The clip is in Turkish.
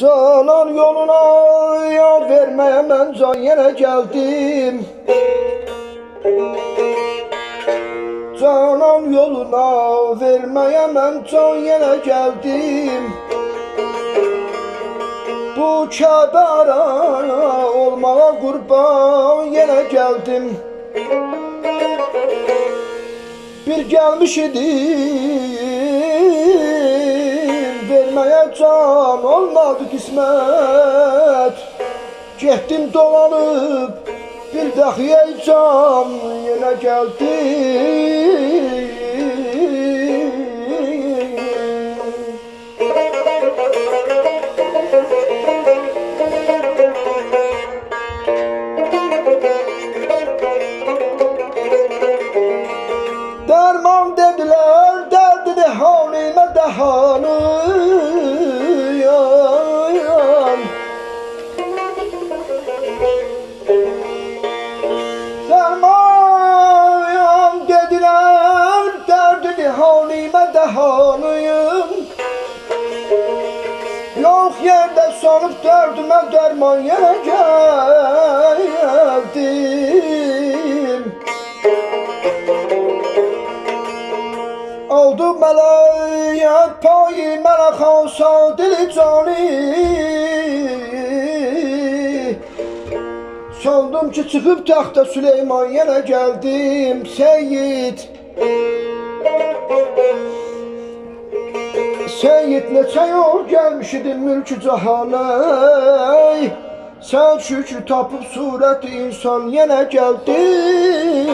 Canan yoluna yar vermeye ben can yine geldim. Canan yoluna vermeye ben can yine geldim. Bu Kəbərə olmağa qurban yenə gəldim Bir gəlmiş idim Verməyə can olmadı qismət Getdim dolanıb bir dəxiyə can yenə gəldim halime dehanıyım Yok yerde sanıp derdime derman yere geldim Oldu mələyət payı mənə xalsa dili cani. Sandım ki çıxıb taxta Süleyman yenə gəldim. Seyid Seyid neçə yol gəlmiş idim mülkü cahana Sən şükür tapıb surət insan yenə gəldin